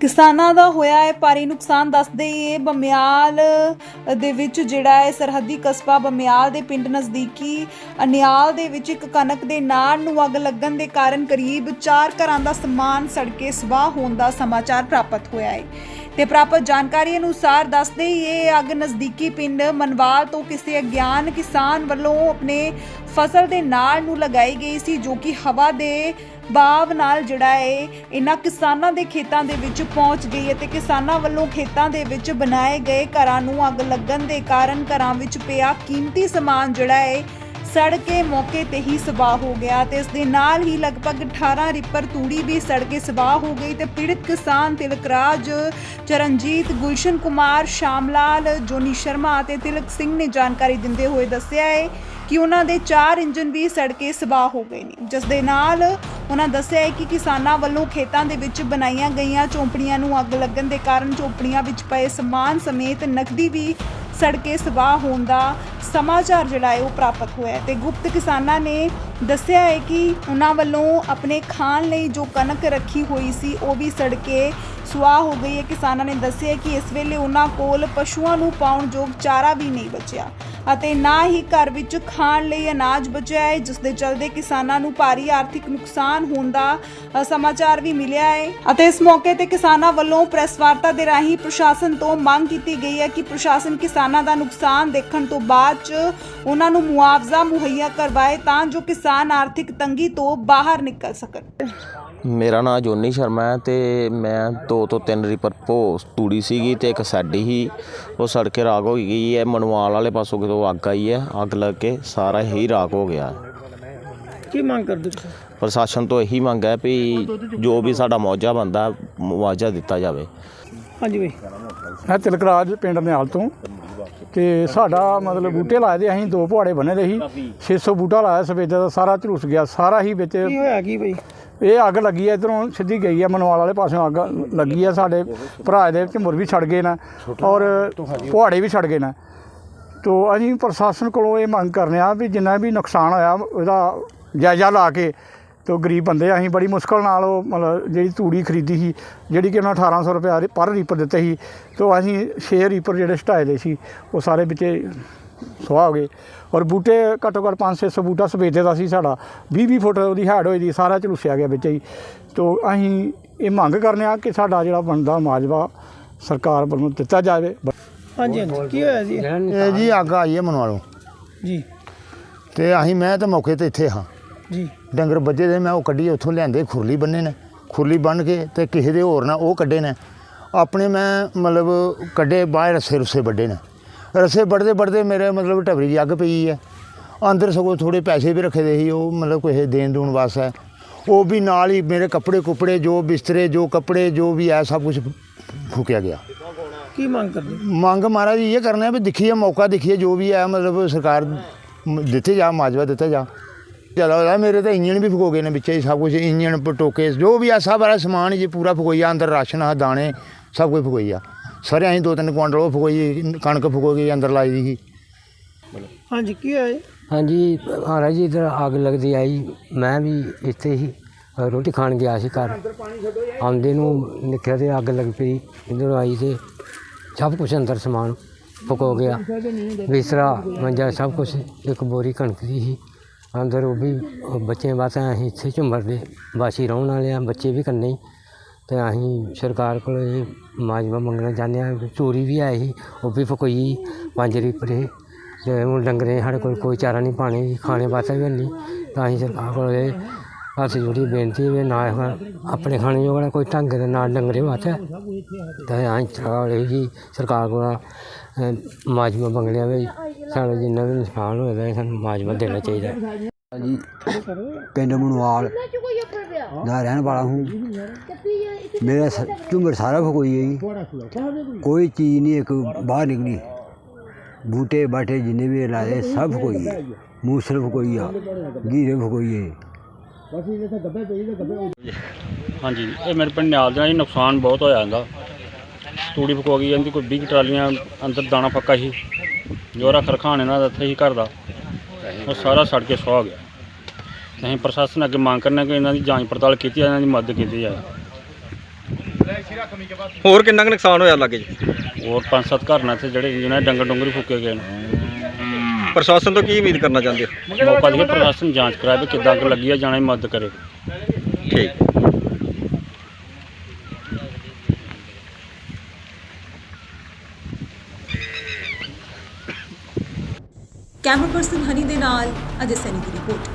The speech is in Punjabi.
ਕਿਸਾਨਾਂ ਦਾ ਹੋਇਆ ਹੈ ਭਾਰੀ ਨੁਕਸਾਨ ਦੱਸਦੇ ਇਹ ਬਮਿਆਲ ਦੇ ਵਿੱਚ ਜਿਹੜਾ ਹੈ ਸਰਹੱਦੀ ਕਸਬਾ ਬਮਿਆਲ ਦੇ ਪਿੰਡ ਨਜ਼ਦੀਕੀ, ਅਨਿਆਲ ਦੇ ਵਿੱਚ ਇੱਕ ਕਣਕ ਦੇ ਨਾੜ ਨੂੰ ਅੱਗ ਲੱਗਣ ਦੇ ਕਾਰਨ ਕਰੀਬ 4 ਘਰਾਂ ਦਾ ਸਮਾਨ ਸੜ ਕੇ ਸਵਾਹ ਹੋਣ ਦਾ ਸਮਾਚਾਰ ਪ੍ਰਾਪਤ ਹੋਇਆ ਹੈ। ਤੇ ਪ੍ਰਾਪਤ ਜਾਣਕਾਰੀ ਅਨੁਸਾਰ ਦੱਸਦੇ ਹੀ ਇਹ ਅੱਗ ਨਜ਼ਦੀਕੀ ਪਿੰਡ ਮਨਵਾਲ ਤੋਂ ਕਿਸੇ ਅਗਿਆਨ ਕਿਸਾਨ ਵੱਲੋਂ ਆਪਣੇ ਫਸਲ ਦੇ ਨਾੜ ਨੂੰ ਲਗਾਈ ਗਈ ਸੀ, ਜੋ ਕਿ ਹਵਾ ਦੇ ਬਾਵ ਨਾਲ ਜਿਹੜਾ ਹੈ, ਇਹਨਾਂ ਕਿਸਾਨਾਂ ਦੇ ਖੇਤਾਂ ਦੇ ਵਿੱਚ ਪਹੁੰਚ ਗਈ ਹੈ ਤੇ ਕਿਸਾਨਾਂ ਵੱਲੋਂ ਖੇਤਾਂ ਦੇ ਵਿੱਚ ਬਣਾਏ ਗਏ ਘਰਾਂ ਨੂੰ ਅੱਗ ਲੱਗਣ ਦੇ ਕਾਰਨ ਘਰਾਂ ਵਿੱਚ ਪਿਆ ਕੀਮਤੀ ਸਮਾਨ ਜਿਹੜਾ ਹੈ ਸੜ ਕੇ ਮੌਕੇ ਤੇ ਹੀ ਸਵਾਹ ਹੋ ਗਿਆ ਤੇ ਇਸ ਦੇ ਨਾਲ ਹੀ ਲਗਭਗ 18 ਰਿਪਰ ਤੂੜੀ ਵੀ ਸੜ ਕੇ ਸਵਾਹ ਹੋ ਗਈ ਤੇ ਪੀੜਤ ਕਿਸਾਨ ਤਿਲਕਰਾਜ ਚਰਨਜੀਤ, ਗੁਲਸ਼ਨ ਕੁਮਾਰ, ਸ਼ਾਮਲਾਲ, ਜੋਨੀ ਸ਼ਰਮਾ ਅਤੇ ਤਿਲਕ ਸਿੰਘ ਨੇ ਜਾਣਕਾਰੀ ਦਿੰਦੇ ਹੋਏ ਦੱਸਿਆ ਹੈ ਕਿ ਉਹਨਾਂ ਦੇ ਚਾਰ ਇੰਜਨ ਵੀ ਸੜ ਕੇ ਸਵਾਹ ਹੋ ਗਏ ਨੇ। ਜਿਸ ਦੇ ਨਾਲ ਉਹਨਾਂ ਦੱਸਿਆ ਹੈ ਕਿ ਕਿਸਾਨਾਂ ਵੱਲੋਂ ਖੇਤਾਂ ਦੇ ਵਿੱਚ ਬਣਾਈਆਂ ਗਈਆਂ ਝੌਂਪੜੀਆਂ ਨੂੰ ਅੱਗ ਲੱਗਣ ਦੇ ਕਾਰਨ ਝੌਂਪੜੀਆਂ ਵਿੱਚ ਪਏ ਸਮਾਨ ਸਮੇਤ ਨਕਦੀ ਵੀ ਸੜ ਕੇ ਸਵਾਹ ਹੋਣ ਦਾ ਸਮਾਚਾਰ ਜਿਹੜਾ ਹੈ ਉਹ ਪ੍ਰਾਪਤ ਹੋਇਆ ਹੈ। ਤੇ ਗੁਪਤ ਕਿਸਾਨਾਂ ਨੇ ਦੱਸਿਆ ਹੈ ਕਿ ਉਹਨਾਂ ਵੱਲੋਂ ਆਪਣੇ ਖਾਣ ਲਈ ਜੋ ਕਣਕ ਰੱਖੀ ਹੋਈ ਸੀ, ਉਹ ਵੀ ਸੜ ਕੇ ਸੁਆਹ ਹੋ ਗਈ ਹੈ। ਕਿਸਾਨਾਂ ਨੇ ਦੱਸਿਆ ਕਿ ਇਸ ਵੇਲੇ ਉਹਨਾਂ ਕੋਲ ਪਸ਼ੂਆਂ ਨੂੰ ਪਾਉਣ ਯੋਗ ਚਾਰਾ ਵੀ ਨਹੀਂ ਬਚਿਆ। ਅਤੇ ਨਾ ਹੀ ਘਰ ਵਿੱਚ ਖਾਣ ਲਈ ਅਨਾਜ ਬਚਿਆ ਹੈ, ਜਿਸ ਦੇ ਚਲਦੇ ਕਿਸਾਨਾਂ ਨੂੰ ਭਾਰੀ ਆਰਥਿਕ ਨੁਕਸਾਨ ਹੋਣ ਦਾ ਸਮਾਚਾਰ ਵੀ ਮਿਲਿਆ ਹੈ। ਅਤੇ ਇਸ ਮੌਕੇ ਤੇ ਕਿਸਾਨਾਂ ਵੱਲੋਂ ਪ੍ਰੈਸ ਵਾਰਤਾ ਦੇ ਰਾਹੀਂ ਪ੍ਰਸ਼ਾਸਨ ਤੋਂ ਮੰਗ ਕੀਤੀ ਗਈ ਹੈ ਕਿ ਪ੍ਰਸ਼ਾਸਨ ਕਿਸਾਨਾਂ ਦਾ ਨੁਕਸਾਨ ਦੇਖਣ ਤੋਂ ਬਾਅਦ ਚ ਉਹਨਾਂ ਨੂੰ ਮੁਆਵਜ਼ਾ ਮੁਹੱਈਆ ਕਰਵਾਏ ਤਾਂ ਜੋ ਕਿਸਾਨ ਆਰਥਿਕ ਤੰਗੀ ਤੋਂ ਬਾਹਰ ਨਿਕਲ ਸਕਣ। ਮੇਰਾ ਨਾਮ ਜੋਨੀ ਸ਼ਰਮਾ ਹੈ ਤੇ ਮੈਂ ਦੋ ਤੋਂ ਤਿੰਨ ਰੀਪਰ ਭੋ ਤੂੜੀ ਸੀਗੀ ਤੇ ਇੱਕ ਸਾਡੀ ਹੀ ਉਹ ਸੜ ਕੇ ਰਾਖ ਹੋ ਗਈ ਹੈ ਮਨਵਾਲ ਵਾਲੇ ਪਾਸੋਂ ਕਿਤੋਂ ਅੱਗ ਆਈ ਹੈ ਅੱਗ ਲੱਗ ਕੇ ਸਾਰਾ ਹੀ ਰਾਖ ਹੋ ਗਿਆ। ਕੀ ਮੰਗ ਕਰਦੇ ਤੁਸੀਂ? ਪ੍ਰਸ਼ਾਸਨ ਤੋਂ ਇਹੀ ਮੰਗ ਹੈ ਵੀ ਜੋ ਵੀ ਸਾਡਾ ਮੁਆਵਜ਼ਾ ਬੰਦਾ ਮੁਆਵਜ਼ਾ ਦਿੱਤਾ ਜਾਵੇ। ਹਾਂਜੀ ਬਈ। ਮੈਂ ਤਿਲਕਰਾਜ ਪਿੰਡ ਨਿਹਾਲ ਤੋਂ। ਤੇ ਸਾਡਾ ਮਤਲਬ ਬੂਟੇ ਲਾਏ ਦੇ ਅਸੀਂ ਦੋ ਪੁਹਾੜੇ ਬੰਨੇ ਦੇ ਸੀ। 600 ਬੂਟਾ ਲਾਇਆ ਸਵੇਜਾ ਦਾ ਸਾਰਾ ਝੁਲਸ ਗਿਆ ਸਾਰਾ ਹੀ ਵਿੱਚ ਕੀ ਹੋਇਆ ਕੀ ਬਈ? ਇਹ ਅੱਗ ਲੱਗੀ ਹੈ ਇਧਰੋਂ ਸਿੱਧੀ ਗਈ ਹੈ ਮਨਵਾਲ ਵਾਲੇ ਪਾਸਿਓਂ ਅੱਗ ਲੱਗੀ ਹੈ ਸਾਡੇ ਭਰਾ ਦੇ ਝੁੰਮਰ ਵੀ ਛੜ ਗਏ ਨੇ ਔਰ ਪੁਹਾੜੇ ਵੀ ਛੜ ਗਏ ਨੇ। ਤੋ ਅਸੀਂ ਪ੍ਰਸ਼ਾਸਨ ਕੋਲੋਂ ਇਹ ਮੰਗ ਕਰਨੇ ਆ ਵੀ ਜਿੰਨਾ ਵੀ ਨੁਕਸਾਨ ਹੋਇਆ ਉਹਦਾ ਜਾਇਜ਼ਾ ਲਾ ਕੇ ਤੋ ਗਰੀਬ ਬੰਦੇ ਅਸੀਂ ਬੜੀ ਮੁਸ਼ਕਲ ਨਾਲ ਉਹ ਮਤਲਬ ਜਿਹੜੀ ਤੂੜੀ ਖਰੀਦੀ ਸੀ ਜਿਹੜੀ ਕਿ ਉਹਨਾਂ 1800 ਰੁਪਏ ਪਰ ਰੀਪਰ ਦਿੱਤੇ ਸੀ ਤੋ ਅਸੀਂ 6 ਰੀਪਰ ਜਿਹੜੇ ਸਟਾਏ ਦੇ ਸੀ ਉਹ ਸਾਰੇ ਵਿੱਚੇ ਸੁਆਹ ਹੋ ਗਏ। ਔਰ ਬੂਟੇ ਘੱਟੋ ਘੱਟ 5-600 ਬੂਟਾ ਸਵੇਦੇ ਦਾ ਸੀ ਸਾਡਾ। 20-20 ਫੁੱਟ ਉਹਦੀ ਹੈਡ ਹੋਈ ਦੀ ਸਾਰਾ ਝਲੂਸਿਆ ਗਿਆ ਵਿੱਚ ਹੀ। ਤੋ ਅਸੀਂ ਇਹ ਮੰਗ ਕਰਨੇ ਆ ਕਿ ਸਾਡਾ ਜਿਹੜਾ ਬਣਦਾ ਮਾਜਵਾ ਸਰਕਾਰ ਵੱਲੋਂ ਦਿੱਤਾ ਜਾਵੇ। ਹਾਂਜੀ ਹਾਂਜੀ। ਕੀ ਹੋਇਆ ਜੀ? ਇਹ ਜੀ ਅੱਗ ਆਈ ਹੈ ਮਨਵਾਲੋਂ ਜੀ। ਤੇ ਅਸੀਂ ਮੈਂ ਤਾਂ ਮੌਕੇ ਤੇ ਇੱਥੇ ਹਾਂ। ਜੀ। ਡੰਗਰ ਵੱਜੇ ਦੇ ਮੈਂ ਉਹ ਕੱਢੀ ਉੱਥੋਂ ਲਿਆਂਦੇ ਖੁਰਲੀ ਬੰਨੇ ਨੇ। ਖੁਰਲੀ ਬੰਨ ਕੇ ਤੇ ਕਿਸੇ ਦੇ ਹੋਰ ਨਾਲ ਉਹ ਕੱਢੇ ਨੇ। ਆਪਣੇ ਮੈਂ ਮਤਲਬ ਕੱਢੇ ਬਾਹਰ ਰਸੇ ਰੁਸੇ ਵੱਡੇ ਨੇ। ਰਸੇ ਵੱਢਦੇ ਵੱਢਦੇ ਮੇਰੇ ਮਤਲਬ ਟਬਰੀ ਦੀ ਅੱਗ ਪਈ ਹੈ ਅੰਦਰ ਸਗੋਂ ਥੋੜੇ ਪੈਸੇ ਵੀ ਰੱਖੇ ਦੇ ਸੀ ਉਹ ਮਤਲਬ ਕਿਸੇ ਦੇਣ ਦੂਣ ਵਾਸਤੇ। ਉਹ ਵੀ ਨਾਲ ਹੀ ਮੇਰੇ ਕੱਪੜੇ ਕੁਪੜੇ ਜੋ ਬਿਸਤਰੇ ਜੋ ਕੱਪੜੇ ਜੋ ਵੀ ਹੈ ਸਭ ਕੁਝ ਫੂਕਿਆ ਗਿਆ। ਕੀ ਮੰਗ ਕਰਦੇ? ਮੰਗ ਮਹਾਰਾਜ ਇਹ ਕਰਨਾ ਵੀ ਦੇਖੀਏ ਮੌਕਾ ਦੇਖੀਏ ਜੋ ਵੀ ਹੈ ਮਤਲਬ ਸਰਕਾਰ ਦਿੱਤੇ ਜਾ ਮਾਜਵਾ ਦਿੱਤਾ ਜਾ। ਚਲੋ ਹੋਇਆ ਮੇਰੇ ਤਾਂ ਇੰਜਣ ਵੀ ਫੁਕੋ ਗਏ ਨੇ ਵਿੱਚੇ ਸਭ ਕੁਝ ਇੰਜਣ ਪਟੋਕੇ ਜੋ ਵੀ ਆ ਸਭ ਵਾਲਾ ਸਮਾਨ ਜੀ ਪੂਰਾ ਫੁਕੋਈਆ ਅੰਦਰ ਰਾਸ਼ਨ ਆ ਦਾਣੇ ਸਭ ਕੁਝ ਫੁਕੋਈਆ ਸਾਰੇ ਅਸੀਂ ਦੋ ਤਿੰਨ ਕੁਆਂਟਲ ਉਹ ਫੁਕੋਈ ਕਣਕ ਫੁਕੋ ਗਈ ਅੰਦਰ ਲਾਈ ਦੀ ਸੀ। ਹਾਂਜੀ ਕੀ ਹੋਇਆ ਜੀ? ਹਾਂਜੀ ਮਹਾਰਾਜ ਜੀ ਇੱਧਰ ਅੱਗ ਲੱਗਦੀ ਆਈ। ਮੈਂ ਵੀ ਇੱਥੇ ਹੀ ਅ, ਰੋਟੀ ਖਾਣ ਗਿਆ ਸੀ ਘਰ। ਆਉਂਦੇ ਨੂੰ ਨਿਕਲਿਆ ਤੇ ਅੱਗ ਲੱਗ ਪਈ। ਇੱਧਰੋਂ ਆਈ ਤੇ ਸਭ ਕੁਝ ਅੰਦਰ ਸਮਾਨ ਫੁਕੋ ਗਿਆ। ਬਿਸਤਰਾ ਮੰਜਾ ਸਭ ਕੁਝ ਇੱਕ ਬੋਰੀ ਕਣਕ ਦੀ ਸੀ। ਅੰਦਰ ਉਹ ਵੀ ਬੱਚਿਆਂ ਵਾਸਤੇ ਅਸੀਂ ਇੱਥੇ ਝੁੰਮਰ ਦੇ ਵਾਸੀ ਰਹਿਣ ਵਾਲੇ ਆ। ਬੱਚੇ ਵੀ ਕੰਨੇ ਹੀ। ਅਤੇ ਅਸੀਂ ਸਰਕਾਰ ਕੋਲ ਇਹ ਮਾਜਵਾ ਮੰਗਣਾ ਚਾਹੁੰਦੇ ਹਾਂ। ਚੋਰੀ ਵੀ ਹੈ ਸੀ ਉਹ ਵੀ ਫਕੋਈ ਪੰਜ ਰੀਪਰੇ ਤੇ ਹੁਣ ਡੰਗਰੇ ਸਾਡੇ ਕੋਲ ਕੋਈ ਚਾਰਾ ਨਹੀਂ ਪਾਣੀ ਖਾਣੇ ਵਾਸਤੇ ਵੀ ਨਹੀਂ। ਤਾਂ ਅਸੀਂ ਸਰਕਾਰ ਕੋਲ ਇਹ ਹੱਥ ਜੋੜੀ ਬੇਨਤੀ ਵੀ ਨਾ ਇਹ ਆਪਣੇ ਖਾਣੇ ਜੋਗਾ ਕੋਈ ਢੰਗ ਦੇ ਨਾਲ ਡੰਗਰੇ ਵਾਸਤੇ। ਤੇ ਅਸੀਂ ਸਰਕਾਰ ਇਹ ਸਰਕਾਰ ਕੋਲ ਅਹ, ਮਾਜਵਾ ਮੰਗਣਿਆ ਵੀ ਸਾਡਾ ਜਿੰਨਾ ਵੀ ਨੁਕਸਾਨ ਹੋਇਆ ਸਾਨੂੰ ਮਾਜਵਾ ਦੇਣਾ ਚਾਹੀਦਾ। ਜੀ ਪਿੰਡ ਮਨਵਾਲ ਦਾ ਰਹਿਣ ਵਾਲਾ ਹੂੰ। ਮੇਰਾ ਸ- ਝੁੰਮਰ ਸਾਰਾ ਫਕੋਈ ਹੈ ਜੀ। ਕੋਈ ਚੀਜ਼ ਨਹੀਂ ਇੱਕ ਬਾਹਰ ਨਿਕਲੀ। ਬੂਟੇ ਬਾਟੇ ਜਿੰਨੇ ਵੀ ਲਾਏ ਸਭ ਫਕੋਈ ਹੈ। ਮੂਸਲ ਫਕੋਈ ਆ। ਗੀਰੇ ਫਕੋਈ ਹੈ। ਹਾਂਜੀ ਇਹ ਮੇਰੇ ਪਿੰਡ ਨਿਆਲ ਦਾ ਜੀ ਨੁਕਸਾਨ ਬਹੁਤ ਹੋਇਆ ਇਹਦਾ। ਤੂੜੀ ਫਕੋ ਗਈ ਜਾਂਦੀ ਕੋਈ 20 ਟਰਾਲੀਆਂ ਅੰਦਰ ਦਾਣਾ ਪੱਕਾ ਸੀ। ਜੋਰਾ ਖਰਖਾਣੇ ਨਾਲ ਇੱਥੇ ਹੀ ਘਰ ਦਾ। ਉਹ ਸਾਰਾ ਸੜ ਕੇ ਸੁਆਹ ਗਿਆ। ਅਸੀਂ ਪ੍ਰਸ਼ਾਸਨ ਅੱਗੇ ਮੰਗ ਕਰਨਾ ਕਿ ਇਹਨਾਂ ਦੀ ਜਾਂਚ ਪੜਤਾਲ ਕੀਤੀ ਜਾਏ ਇਹਨਾਂ ਦੀ ਮਦਦ ਕੀਤੀ ਜਾਏ। ਹੋਰ ਕਿੰਨਾ ਕੁ ਨੁਕਸਾਨ ਹੋਇਆ ਲਾਗੇ ਜੀ? ਹੋਰ ਪੰਜ ਸੱਤ ਘਰ ਨੇ ਇੱਥੇ ਜਿਹੜੇ ਜਿਹਨਾਂ ਦੇ ਡੰਗਰ ਡੁੰਗਰ ਫੁੱਕੇ ਗਏ ਨੇ। ਪ੍ਰਸ਼ਾਸਨ ਤੋਂ ਕੀ ਉਮੀਦ ਕਰਨਾ ਚਾਹੁੰਦੇ ਹੋ? ਮੌਕਾ ਦੇ ਪ੍ਰਸ਼ਾਸਨ ਜਾਂਚ ਕਰਾਵੇ ਵੀ ਕਿੱਦਾਂ ਅੱਗ ਲੱਗੀ ਆ ਜਾਣਾ ਦੀ ਮਦਦ ਕਰੇ। ਠੀਕ। ਕੈਮਰਾ ਪਰਸਨ ਹਨੀ ਦੇ ਨਾਲ ਅਜੇ ਸੈਨੀ ਦੀ ਰਿਪੋਰਟ